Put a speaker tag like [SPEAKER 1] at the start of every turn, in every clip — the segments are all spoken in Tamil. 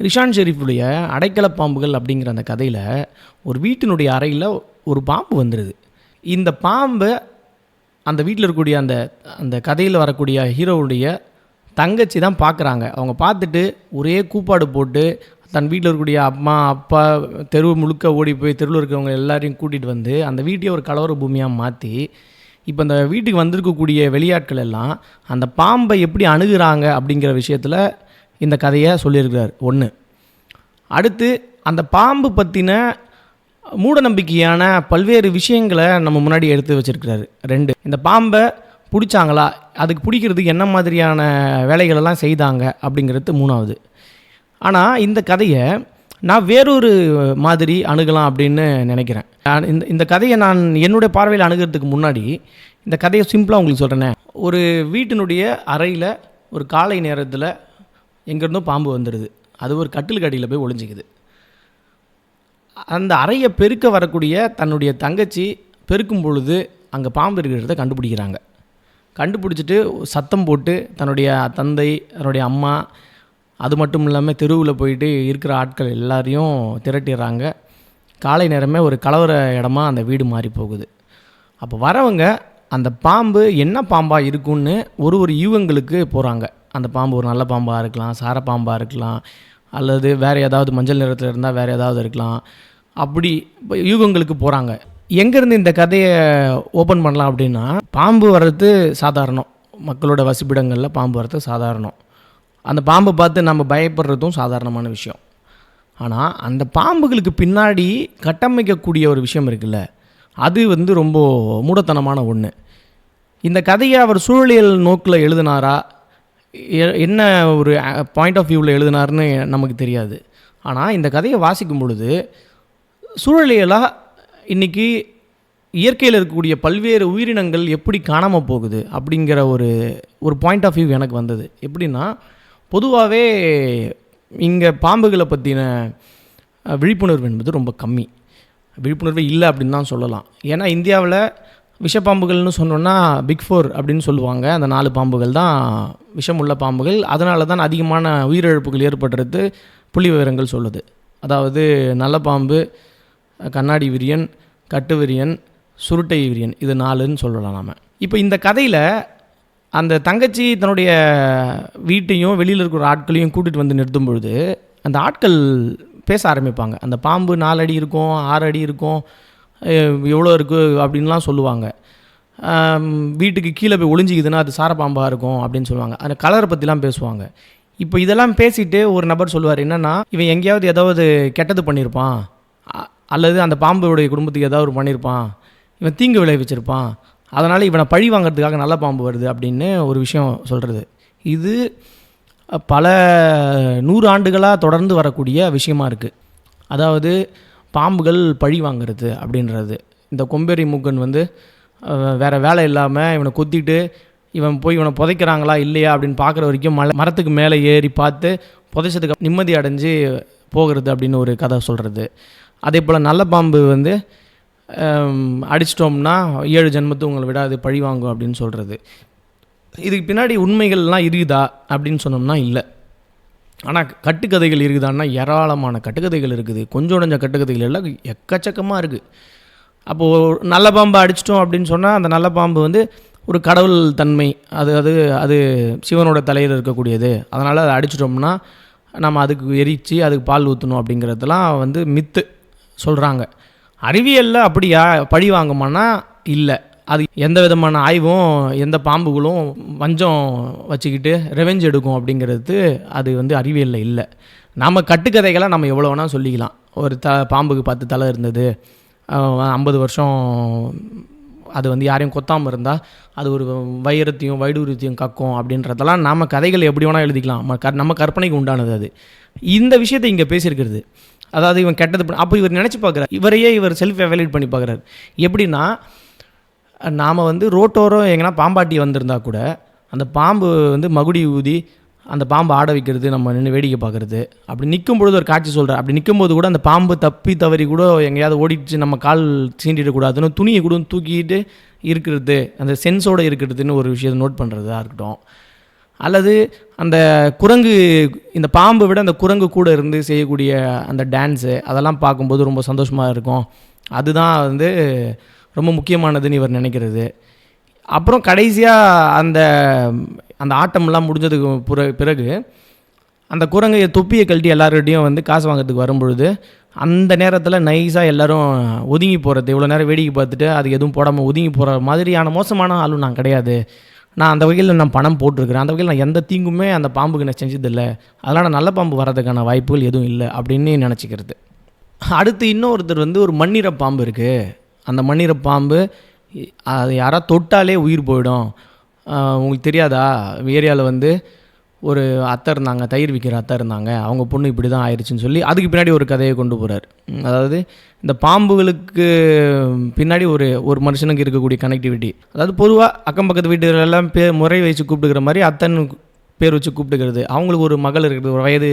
[SPEAKER 1] ரிஷான் ஷெரீஃபுடைய அடைக்கல பாம்புகள் அப்படிங்கிற அந்த கதையில் ஒரு வீட்டினுடைய அறையில் ஒரு பாம்பு வந்துடுது இந்த பாம்பை அந்த வீட்டில் இருக்கக்கூடிய அந்த அந்த கதையில் வரக்கூடிய ஹீரோவுடைய தங்கச்சி தான் பார்க்குறாங்க அவங்க பார்த்துட்டு ஒரே கூப்பாடு போட்டு தன் வீட்டில் இருக்கக்கூடிய அம்மா அப்பா தெருவு முழுக்க ஓடி போய் தெருவில் இருக்கிறவங்க எல்லாரையும் கூட்டிகிட்டு வந்து அந்த வீட்டையே ஒரு கலவர பூமியாக மாற்றி இப்போ அந்த வீட்டுக்கு வந்திருக்கக்கூடிய வெளியாட்கள் எல்லாம் அந்த பாம்பை எப்படி அணுகுறாங்க அப்படிங்கிற விஷயத்தில் இந்த கதையை சொல்லியிருக்கிறார். ஒன்று அடுத்து அந்த பாம்பு பற்றின மூட நம்பிக்கையான பல்வேறு விஷயங்களை நம்ம முன்னாடி எடுத்து வச்சிருக்கிறாரு. ரெண்டு இந்த பாம்பை பிடிச்சாங்களா? அதுக்கு பிடிக்கிறதுக்கு என்ன மாதிரியான வேலைகளெல்லாம் செய்தாங்க? அப்படிங்கிறது மூணாவது. ஆனால் இந்த கதையை நான் வேறொரு மாதிரி அணுகலாம் அப்படின்னு நினைக்கிறேன். இந்த இந்த கதையை நான் என்னுடைய பார்வையில் அணுகிறதுக்கு முன்னாடி இந்த கதையை சிம்பிளாக உங்களுக்கு சொல்கிறேனே ஒரு வீட்டினுடைய அறையில் ஒரு காலை நேரத்தில் எங்கேருந்தோ பாம்பு வந்துடுது அது ஒரு கட்டிலுக்கு அடியில் போய் ஒளிஞ்சிக்குது. அந்த அறையை பெருக்க வரக்கூடிய தன்னுடைய தங்கச்சி பெருக்கும் பொழுது அங்கே பாம்பு இருக்கிறத கண்டுபிடிக்கிறாங்க. கண்டுபிடிச்சிட்டு சத்தம் போட்டு தன்னுடைய தந்தை தன்னுடைய அம்மா அது மட்டும் இல்லாமல் தெருவில் போயிட்டு இருக்கிற ஆட்கள் எல்லாரையும் திரட்டிடுறாங்க. காலை நேரமே ஒரு கலவர இடமா அந்த வீடு மாறி போகுது. அப்போ வரவங்க அந்த பாம்பு என்ன பாம்பாக இருக்குன்னு ஒரு ஒரு யூகங்களுக்கு போகிறாங்க அந்த பாம்பு ஒரு நல்ல பாம்பாக இருக்கலாம் சார பாம்பாக இருக்கலாம் அல்லது வேறு ஏதாவது மஞ்சள் நிறத்தில் இருந்தால் வேறு ஏதாவது இருக்கலாம். அப்படி யூகங்களுக்கு போகிறாங்க எங்கேருந்து இந்த கதையை ஓப்பன் பண்ணலாம் அப்படின்னா பாம்பு வர்றது சாதாரணம். மக்களோட வசிப்பிடங்களில் பாம்பு வர்றது சாதாரணம். அந்த பாம்பை பார்த்து நம்ம பயப்படுறதும் சாதாரணமான விஷயம். ஆனால் அந்த பாம்புகளுக்கு பின்னாடி கட்டமைக்கக்கூடிய ஒரு விஷயம் இருக்குல்ல அது வந்து ரொம்ப மூடத்தனமான ஒன்று இந்த கதையை அவர் சூழலியல் நோக்கில் எழுதினாரா? என்ன ஒரு பாயிண்ட் ஆஃப் வியூவில் எழுதினார்னு நமக்கு தெரியாது. ஆனால் இந்த கதையை வாசிக்கும் பொழுது சூழலியலாக இன்றைக்கி இயற்கையில் இருக்கக்கூடிய பல்வேறு உயிரினங்கள் எப்படி காணாமல் போகுது அப்படிங்கிற ஒரு ஒரு பாயிண்ட் ஆஃப் வியூ எனக்கு வந்தது. எப்படின்னா பொதுவாகவே இங்கே பாம்புகளை பற்றின விழிப்புணர்வு என்பது ரொம்ப கம்மி. விழிப்புணர்வு இல்லை அப்படின்னு தான் சொல்லலாம். ஏன்னா இந்தியாவில் விஷப்பாம்புகள்னு சொன்னோன்னா பிக் ஃபோர் அப்படின்னு சொல்லுவாங்க. அந்த நாலு பாம்புகள் தான் விஷமுள்ள பாம்புகள். அதனால தான் அதிகமான உயிரிழப்புகள் ஏற்படுறது புள்ளி விவரங்கள் சொல்லுது. அதாவது நல்ல பாம்பு கண்ணாடி விரியன் கட்டு விரியன் சுருட்டை விரியன் இது நாலுன்னு சொல்லலாம் நாம். இப்போ இந்த கதையில் அந்த தங்கச்சி தன்னுடைய வீட்டையும் வெளியில் இருக்கிற ஆட்களையும் கூட்டிகிட்டு வந்து நிறுத்தும் பொழுது அந்த ஆட்கள் பேச ஆரம்பிப்பாங்க. அந்த பாம்பு நாலு அடி இருக்கும் ஆறு அடி இருக்கும் எவ்வளோ இருக்குது அப்படின்லாம் சொல்லுவாங்க. வீட்டுக்கு கீழே போய் ஒளிஞ்சிக்குதுன்னா அது சார பாம்பாக இருக்கும் அப்படின்னு சொல்லுவாங்க. அந்த கலரை பற்றிலாம் பேசுவாங்க. இப்போ இதெல்லாம் பேசிட்டு ஒரு நபர் சொல்லுவார் என்னென்னா இவன் எங்கேயாவது ஏதாவது கெட்டது பண்ணியிருப்பான் அ- அல்லது அந்த பாம்புடைய குடும்பத்துக்கு ஏதாவது பண்ணியிருப்பான் இவன் தீங்கு விளைவிச்சிருப்பான். அதனால் இவனை பழி வாங்குறதுக்காக நல்ல பாம்பு வருது அப்படின்னு ஒரு விஷயம் சொல்கிறது இது பல நூறு ஆண்டுகளாக தொடர்ந்து வரக்கூடிய விஷயமா இருக்குது அதாவது பாம்புகள் பழி வாங்குறது அப்படின்றது. இந்த கொம்பேரி மூக்கன் வந்து வேறு வேலை இல்லாமல் இவனை கொத்திட்டு இவன் போய் இவனை புதைக்கிறாங்களா இல்லையா அப்படின்னு பார்க்குற வரைக்கும் மலை மரத்துக்கு மேலே ஏறி பார்த்து புதைச்சதுக்கு நிம்மதி அடைஞ்சு போகிறது அப்படின்னு ஒரு கதை சொல்கிறது அதே போல் நல்ல பாம்பு வந்து அடிச்சிட்டோம்னா ஏழு ஜென்மத்து உங்களை விடாது பழி வாங்கும் அப்படின்னு சொல்கிறது இதுக்கு பின்னாடி உண்மைகள்லாம் இருக்குதா அப்படின்னு சொன்னோம்னா இல்லை. ஆனால் கட்டுக்கதைகள் இருக்குதான்னா ஏராளமான கட்டுக்கதைகள் இருக்குது. கொஞ்சம் உடஞ்ச கட்டுக்கதைகள் எல்லாம் எக்கச்சக்கமாக இருக்குது அப்போது நல்ல பாம்பை அடிச்சிட்டோம் அப்படின்னு சொன்னால் அந்த நல்ல பாம்பு வந்து ஒரு கடவுள் தன்மை. அது அது அது சிவனோட தலையில் இருக்கக்கூடியது. அதனால் அதை அடிச்சிட்டோம்னா நம்ம அதுக்கு எரித்து அதுக்கு பால் ஊற்றணும் அப்படிங்கிறதெல்லாம் வந்து மித்து சொல்கிறாங்க அறிவியலில் அப்படியா பழி வாங்குமானா இல்லை. அது எந்த விதமான ஆய்வும் எந்த பாம்புகளும் வஞ்சம் வச்சுக்கிட்டு ரெவெஞ்ச் எடுக்கும் அப்படிங்கிறது அது வந்து அறிவியலில் இல்லை நாம் கட்டுக்கதைகளை நம்ம எவ்வளோ வேணால் சொல்லிக்கலாம். ஒரு த பாம்புக்கு பத்து தலை இருந்தது ஐம்பது வருஷம் அது வந்து யாரையும் கொத்தாமல் இருந்தால் அது ஒரு வைரத்தையும் வைடூரியத்தையும் கக்கும் அப்படின்றதெல்லாம் நம்ம கதைகள் எப்படி வேணால் எழுதிக்கலாம். நம்ம நம்ம கற்பனைக்கு உண்டானது அது. இந்த விஷயத்தை இங்கே பேசியிருக்கிறது. அதாவது இவன் கெட்டது அப்போ இவர் நினச்சி பார்க்குறாரு. இவரையே இவர் செல்ஃப் எவாலுவேட் பண்ணி பார்க்குறாரு. எப்படின்னா நாம் வந்து ரோட்டோரம் எங்கன்னா பாம்பாட்டி வந்திருந்தா கூட அந்த பாம்பு வந்து மகுடி ஊதி அந்த பாம்பு ஆட வைக்கிறது நம்ம நின்று வேடிக்கை பார்க்குறது. அப்படி நிற்கும் பொழுது ஒரு காட்சி சொல்கிறார் அப்படி நிற்கும்போது கூட அந்த பாம்பு தப்பி தவறி கூட எங்கேயாவது ஓடிச்சு நம்ம கால் சீண்டிடக்கூடாதுன்னு துணியை கூட தூக்கிட்டு இருக்கிறது அந்த சென்ஸோடு இருக்கிறதுன்னு ஒரு விஷயத்தை நோட் பண்ணுறதா இருக்கட்டும். அல்லது அந்த குரங்கு இந்த பாம்பை விட அந்த குரங்கு கூட இருந்து செய்யக்கூடிய அந்த டான்ஸு அதெல்லாம் பார்க்கும்போது ரொம்ப சந்தோஷமாக இருக்கும். அதுதான் வந்து ரொம்ப முக்கியமானதுன்னு இவர் நினைக்கிறது. அப்புறம் கடைசியாக அந்த அந்த ஆட்டம்லாம் முடிஞ்சதுக்கு பிறகு அந்த குரங்கு தொப்பியை கழட்டி எல்லாருக்கிட்டையும் வந்து காசு வாங்கிறதுக்கு வரும்பொழுது அந்த நேரத்தில் நைஸாக எல்லாரும் ஒதுங்கி போகிறது இவ்வளோ நேரம் வேடிக்கை பார்த்துட்டு அது எதுவும் போடாமல் ஒதுங்கி போகிற மாதிரியான மோசமான ஆளும் நான் கிடையாது. நான் அந்த வகையில் நான் பணம் போட்டிருக்கிறேன். அந்த வகையில் நான் எந்த தீங்குமே அந்த பாம்புக்கு நான் செஞ்சதில்லை. அதனால் நான் நல்ல பாம்பு வர்றதுக்கான வாய்ப்புகள் எதுவும் இல்லை அப்படின்னு நினச்சிக்கிறது. அடுத்து இன்னொருத்தர் வந்து ஒரு மண்ணிற பாம்பு இருக்குது அந்த மண்ணிற பாம்பு அது யாராவது தொட்டாலே உயிர் போயிடும். உங்களுக்கு தெரியாதா? ஏரியாவில் வந்து ஒரு அத்தை இருந்தாங்க தயிர் விற்கிற அத்தை இருந்தாங்க. அவங்க பொண்ணு இப்படி தான் ஆயிடுச்சுன்னு சொல்லி அதுக்கு பின்னாடி ஒரு கதையை கொண்டு போகிறார் அதாவது இந்த பாம்புகளுக்கு பின்னாடி ஒரு ஒரு மனுஷனுக்கு இருக்கக்கூடிய கனெக்டிவிட்டி அதாவது பொதுவாக அக்கம் பக்கத்து வீட்டுகளெல்லாம் பே முறை வச்சு கூப்பிட்டுக்கிற மாதிரி அத்தன் பேர் வச்சு கூப்பிட்டுக்கிறது. அவங்களுக்கு ஒரு மகள் இருக்குது ஒரு வயது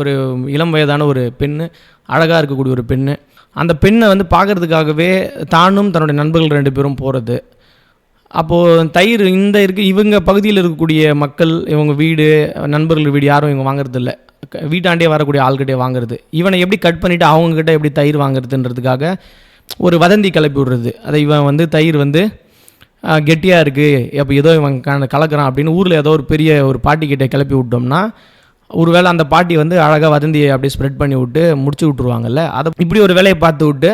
[SPEAKER 1] ஒரு இளம் வயதான ஒரு பெண்ணு அழகாக இருக்கக்கூடிய ஒரு பெண்ணு. அந்த பெண்ணை வந்து பார்க்கறதுக்காகவே தானும் தன்னுடைய நண்பர்கள் ரெண்டு பேரும் போகிறது அப்போது தயிர் இந்த இருக்கு இவங்க பகுதியில் இருக்கக்கூடிய மக்கள் இவங்க வீடு நண்பர்கள் வீடு யாரும் இவங்க வாங்குறதில்ல. வீட்டாண்டே வரக்கூடிய ஆள்கிட்டே வாங்குறது. இவனை எப்படி கட் பண்ணிவிட்டு அவங்கக்கிட்ட எப்படி தயிர் வாங்குறதுன்றதுக்காக ஒரு வதந்தி கிளப்பி விடுறது. அதை இவன் வந்து தயிர் வந்து கெட்டியாக இருக்குது அப்போ ஏதோ இவன் கலக்கிறான் அப்படின்னு ஊரில் ஏதோ ஒரு பெரிய ஒரு பாட்டிக்கிட்ட கிளப்பி விட்டோம்னா ஒருவேளை அந்த பாட்டி வந்து அழகாக வதந்தியை அப்படியே ஸ்ப்ரெட் பண்ணி விட்டு முடிச்சு விட்ருவாங்கல்ல அதை இப்படி ஒரு வேலையை பார்த்து விட்டு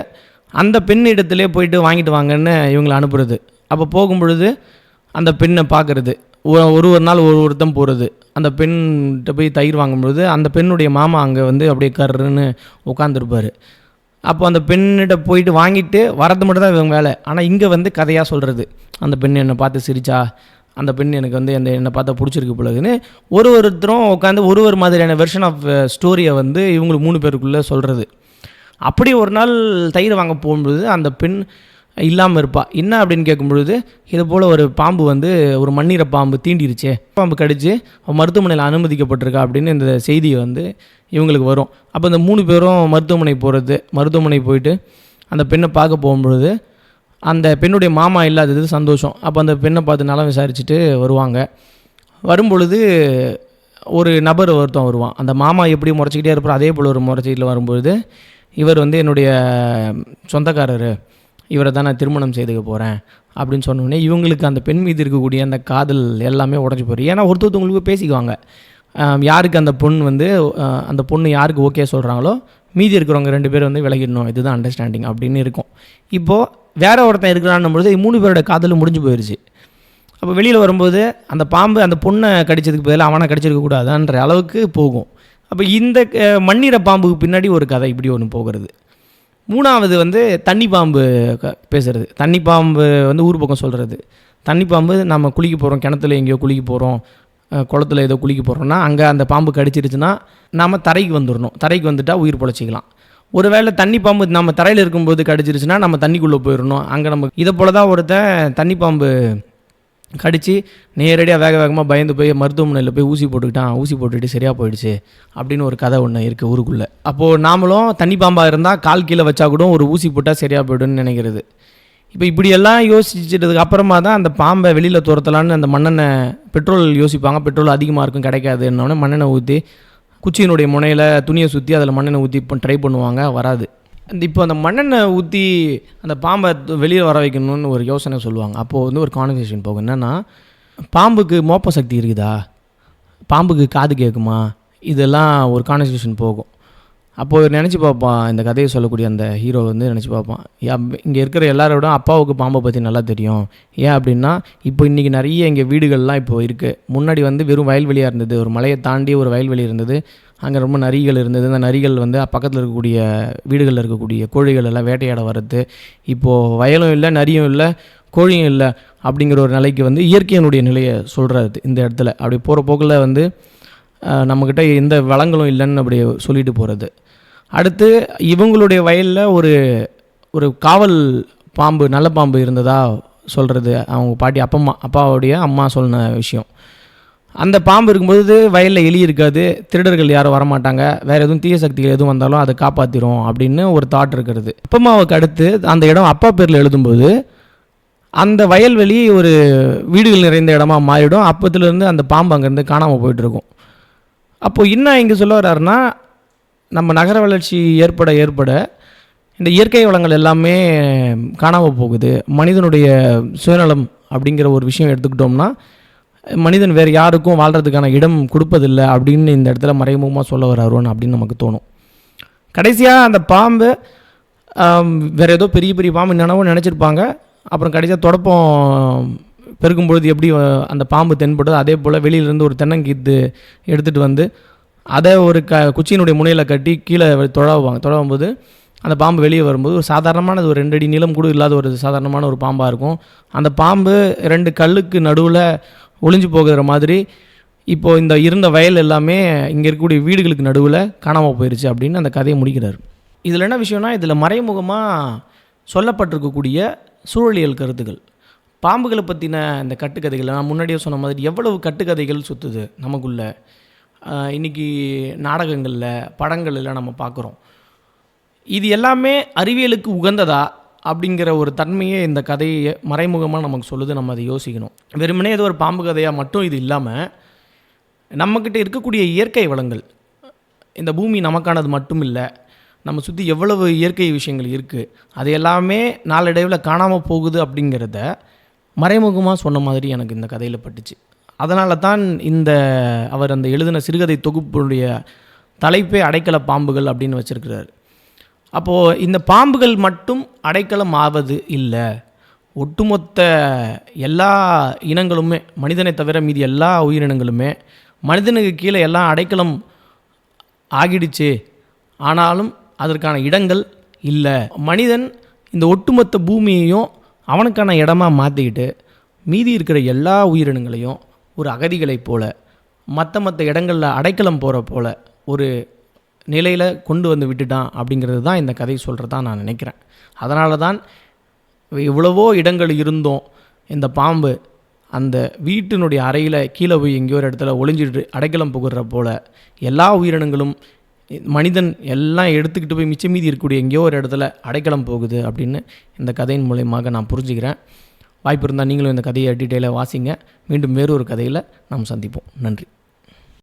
[SPEAKER 1] அந்த பெண் இடத்துலேயே போயிட்டு வாங்கிட்டு வாங்கன்னு இவங்களை அனுப்புறது. அப்போ போகும்பொழுது அந்த பெண்ணை பார்க்குறது. ஒரு ஒரு நாள் ஒரு ஒருத்தன் போகிறது அந்த பெண்கிட்ட போய் தயிர் வாங்கும்பொழுது அந்த பெண்ணுடைய மாமா அங்கே வந்து அப்படியே கர்ருன்னு உட்காந்துருப்பார் அப்போ அந்த பெண்ணிட்ட போயிட்டு வாங்கிட்டு வரது மட்டும் தான் இவங்க வேலை. ஆனால் இங்கே வந்து கதையாக சொல்கிறது அந்த பெண் என்னை பார்த்து சிரிச்சா அந்த பெண் எனக்கு வந்து அந்த என்னை பார்த்தா பிடிச்சிருக்கு போலதுன்னு ஒரு ஒருத்தரும் உட்காந்து ஒரு ஒரு மாதிரியான வெர்ஷன் ஆஃப் ஸ்டோரியை வந்து இவங்களுக்கு மூணு பேருக்குள்ளே சொல்கிறது அப்படி ஒரு நாள் தயிர் வாங்க போகும்பொழுது அந்த பெண் இல்லாமல் இருப்பாள் என்ன அப்படின்னு கேட்கும்பொழுது இது போல் ஒரு பாம்பு வந்து ஒரு மண்ணீர பாம்பு தீண்டிருச்சே. பாம்பு கடிச்சு மருத்துவமனையில் அனுமதிக்கப்பட்டிருக்கா அப்படின்னு இந்த செய்தி வந்து இவங்களுக்கு வரும். அப்போ இந்த மூணு பேரும் மருத்துவமனை போகிறது மருத்துவமனை போயிட்டு அந்த பெண்ணை பார்க்க போகும்பொழுது அந்த பெண்ணுடைய மாமா இல்லாதது சந்தோஷம். அப்போ அந்த பெண்ணை பார்த்து நலம் விசாரிச்சுட்டு வருவாங்க. வரும்பொழுது ஒரு நபர் ஒருத்தன் வருவான். அந்த மாமா எப்படி முறைச்சிக்கிட்டே இருப்பார். அதே போல் ஒரு முறைச்சிக்கிட்டு வரும்பொழுது இவர் வந்து என்னுடைய சொந்தக்காரர். இவரை தான் நான் திருமணம் செய்துக்க போகிறேன் அப்படின்னு சொன்னோடனே இவங்களுக்கு அந்த பெண் மீது இருக்கக்கூடிய அந்த காதல் எல்லாமே உடஞ்சி போயிடும் ஏன்னா ஒருத்தவங்களுக்கு பேசிக்குவாங்க. யாருக்கு அந்த பொண்ணு வந்து அந்த பொண்ணு யாருக்கு ஓகே சொல்கிறாங்களோ மீதி இருக்கிறவங்க ரெண்டு பேர் வந்து விலகிடணும். இதுதான் அண்டர்ஸ்டாண்டிங் அப்படின்னு இருக்கும். இப்போது வேற ஒருத்தன் இருக்கிறான்னும் பொழுது மூணு பேரோட காதலும் முடிஞ்சு போயிடுச்சு அப்போ வெளியில் வரும்போது அந்த பாம்பு அந்த பொண்ணை கடிச்சதுக்கு பதிலாக அவனை கடிச்சிருக்கக்கூடாதுன்ற அளவுக்கு போகும். அப்போ இந்த அஹ், மண்ணிற பாம்புக்கு பின்னாடி ஒரு கதை இப்படி ஒன்று போகிறது. மூணாவது வந்து தண்ணி பாம்பு பேசுகிறது தண்ணி பாம்பு வந்து ஊர் பக்கம் சொல்கிறது தண்ணி பாம்பு நம்ம குளிக்க போகிறோம் கிணத்துல எங்கேயோ குளிக்க போகிறோம் குளத்துல ஏதோ குளிக்க போகிறோம்னா அங்கே அந்த பாம்பு கடிச்சிருச்சுன்னா நாம் தரைக்கு வந்துடணும் தரைக்கு வந்துட்டால் உயிர் பொழைச்சிக்கலாம். ஒருவேளை தண்ணி பாம்பு நம்ம தரையில் இருக்கும்போது கடிச்சிருச்சுன்னா நம்ம தண்ணிக்குள்ளே போயிடணும் அங்கே நம்ம இதை போல தான் ஒருத்தன் தண்ணி பாம்பு கடித்து நேரடியாக வேக வேகமாக பயந்து போய் மருத்துவமனையில் போய் ஊசி போட்டுக்கிட்டான். ஊசி போட்டுட்டு சரியாக போயிடுச்சு அப்படின்னு ஒரு கதை ஒன்று இருக்குது ஊருக்குள்ளே. அப்போது நாமளும் தண்ணி பாம்பாக இருந்தால் கால் கீழே வச்சா கூட ஒரு ஊசி போட்டால் சரியாக போய்டுன்னு நினைக்கிறது. இப்போ இப்படியெல்லாம் யோசிச்சதுக்கு அப்புறமா தான் அந்த பாம்பை வெளியில் துரத்தலான்னு அந்த மண்ணெண்ணை பெட்ரோல் யோசிப்பாங்க. பெட்ரோல் அதிகமாக இருக்கும் கிடைக்காதுன்னொடனே மண்ணெண்ணை ஊற்றி குச்சியினுடைய முனையில் துணியை சுற்றி அதில் மண்ணெண்ணெய் ஊற்றி ட்ரை பண்ணுவாங்க வராது. அந்த இப்போ அந்த மண்ணெண்ணெய் ஊற்றி அந்த பாம்பை வெளியில் வர வைக்கணும்னு ஒரு யோசனை சொல்லுவாங்க. அப்போது வந்து ஒரு கான்வர்சேஷன் போகும். என்னென்னா பாம்புக்கு மோப்ப சக்தி இருக்குதா? பாம்புக்கு காது கேட்குமா இதெல்லாம் ஒரு கான்வர்சேஷன் போகும். அப்போது நினச்சி பார்ப்பான் இந்த கதையை சொல்லக்கூடிய அந்த ஹீரோ வந்து நினச்சி பார்ப்பான். இங்கே இருக்கிற எல்லாரோட அப்பாவுக்கு பாம்பை பற்றி நல்லா தெரியும். ஏன் அப்படின்னா இப்போ இன்றைக்கி நிறைய இங்கே வீடுகள்லாம் இப்போ இருக்குது முன்னாடி வந்து வெறும் வயல்வெளியாக இருந்தது. ஒரு மலையை தாண்டி ஒரு வயல்வெளி இருந்தது. அங்கே ரொம்ப நரிகள் இருந்தது. அந்த நரிகள் வந்து பக்கத்தில் இருக்கக்கூடிய வீடுகளில் இருக்கக்கூடிய கோழிகள் எல்லாம் வேட்டையாட வர்றது. இப்போது வயலும் இல்லை நரியும் இல்லை கோழியும் இல்லை அப்படிங்கிற ஒரு நிலைக்கு வந்து இயற்கையினுடைய நிலையை சொல்கிறாரு இந்த இடத்துல. அப்படி போகிற போக்கில் வந்து நம்மக்கிட்ட எந்த வளங்களும் இல்லைன்னு அப்படி சொல்லிட்டு போகிறது அடுத்து இவங்களுடைய வயலில் ஒரு ஒரு காவல் பாம்பு நல்ல பாம்பு இருந்ததா சொல்கிறது அவங்க பாட்டி அப்பம்மா அப்பாவுடைய அம்மா சொன்ன விஷயம். அந்த பாம்பு இருக்கும்போது வயலில் எலி இருக்காது திருடர்கள் யாரும் வரமாட்டாங்க வேறு எதுவும் தீய சக்திகள் எதுவும் வந்தாலும் அதை காப்பாற்றிடும் அப்படின்னு ஒரு தாட் இருக்கிறது. அப்பம்மாவுக்கு அடுத்து அந்த இடம் அப்பா பேரில் எழுதும்போது அந்த வயல்வெளி ஒரு வீடுகள் நிறைந்த இடமா மாறிடும். அப்பத்துலேருந்து அந்த பாம்பு அங்கேருந்து காணாமல் போயிட்டுருக்கும் அப்போது இன்னும் இங்கே சொல்ல வர்றாருன்னா நம்ம நகர வளர்ச்சி ஏற்பட ஏற்பட இந்த இயற்கை வளங்கள் எல்லாமே காணாமல் போகுது. மனிதனுடைய சுயநலம் அப்படிங்கிற ஒரு விஷயம் எடுத்துக்கிட்டோம்னா மனிதன் வேறு யாருக்கும் வாழ்கிறதுக்கான இடம் கொடுப்பதில்லை அப்படின்னு இந்த இடத்துல மறைமுகமாக சொல்ல வர்றாருன்னு அப்படின்னு நமக்கு தோணும். கடைசியாக அந்த பாம்பு வேறு வேற ஏதோ பெரிய பெரிய பாம்பு நினைவோ நினச்சிருப்பாங்க. அப்புறம் கடைசியாக தொடப்பம் பெருக்கும் பொழுது எப்படி அந்த பாம்பு தென்படுதோ அதே போல் வெளியிலேருந்து ஒரு தென்னங்கீத்து எடுத்துகிட்டு வந்து அதை ஒரு க குச்சியினுடைய முனையில் கட்டி கீழே தொழவுவாங்க. தொழவும்போது அந்த பாம்பு வெளியே வரும்போது ஒரு சாதாரணமானது ஒரு ரெண்டு அடி நீளம் கூட இல்லாத ஒரு சாதாரணமான ஒரு பாம்பாக இருக்கும். அந்த பாம்பு ரெண்டு கல்லுக்கு நடுவில் ஒளிஞ்சு போகிற மாதிரி இப்போது இந்த இருந்த வயல் எல்லாமே இங்கே இருக்கக்கூடிய வீடுகளுக்கு நடுவில் காணாமல் போயிடுச்சு அப்படின்னு அந்த கதையை முடிக்கிறார். இதில் என்ன விஷயம்னா இதில் மறைமுகமாக சொல்லப்பட்டிருக்கக்கூடிய சூழலியல் கருத்துக்கள் பாம்புகளை பற்றின இந்த கட்டுக்கதைகள் நான் முன்னாடியே சொன்ன மாதிரி எவ்வளவு கட்டுக்கதைகள் சுற்றுது நமக்குள்ள? இன்றைக்கி இன்னைக்கு நாடகங்களில் படங்களில் நம்ம பார்க்குறோம் இது எல்லாமே அறிவியலுக்கு உகந்ததா அப்படிங்கிற ஒரு தன்மையை இந்த கதையை மறைமுகமாக நமக்கு சொல்லுது நம்ம அதை யோசிக்கணும். வெறுமனே ஏதோ ஒரு பாம்பு கதையாக மட்டும் இது இல்லாமல் நம்மக்கிட்ட இருக்கக்கூடிய இயற்கை வளங்கள் இந்த பூமி நமக்கானது மட்டும் இல்லை நம்ம சுற்றி எவ்வளவு இயற்கை விஷயங்கள் இருக்குது அது எல்லாமே நாளடைவில் காணாமல் போகுது அப்படிங்கிறத மறைமுகமாக சொன்ன மாதிரி எனக்கு இந்த கதையில் பட்டுச்சு. அதனால தான் இந்த அவர் அந்த எழுதின சிறுகதை தொகுப்புடைய தலைப்பே அடைக்கல பாம்புகள் அப்படின்னு வச்சுருக்கிறார். அப்போது இந்த பாம்புகள் மட்டும் அடைக்கலம் ஆவது இல்லை. ஒட்டுமொத்த எல்லா இனங்களுமே மனிதனை தவிர மீதி எல்லா உயிரினங்களுமே மனிதனுக்கு கீழே எல்லாம் அடைக்கலம் ஆகிடுச்சு. ஆனாலும் அதற்கான இடங்கள் இல்லை. மனிதன் இந்த ஒட்டுமொத்த பூமியையும் அவனுக்கான இடமா மாற்றிக்கிட்டு மீதி இருக்கிற எல்லா உயிரினங்களையும் ஒரு அகதிகளைப் போல மற்ற மற்ற இடங்களில் அடைக்கலம் போகிற போல ஒரு நிலையில் கொண்டு வந்து விட்டுட்டான் அப்படிங்கிறது தான் இந்த கதை சொல்கிறதா நான் நினைக்கிறேன். அதனால தான் எவ்வளவோ இடங்கள் இருந்தோம் இந்த பாம்பு அந்த வீட்டினுடைய அறையில் கீழே போய் எங்கேயோ ஒரு இடத்துல ஒளிஞ்சிட்டு அடைக்கலம் புகுற போல் எல்லா உயிரினங்களும் மனிதன் எல்லாம் எடுத்துக்கிட்டு போய் மிச்சம் மீதி இருக்கக்கூடிய எங்கேயோ ஒரு இடத்துல அடைக்கலம் போகுது அப்படின்னு இந்த கதையின் மூலயமாக நான் புரிஞ்சுக்கிறேன். வாய்ப்பு இருந்தால் நீங்களும் இந்த கதையை டீட்டெயிலாக வாசிங்க. மீண்டும் வேறொரு கதையில் நாம் சந்திப்போம். நன்றி.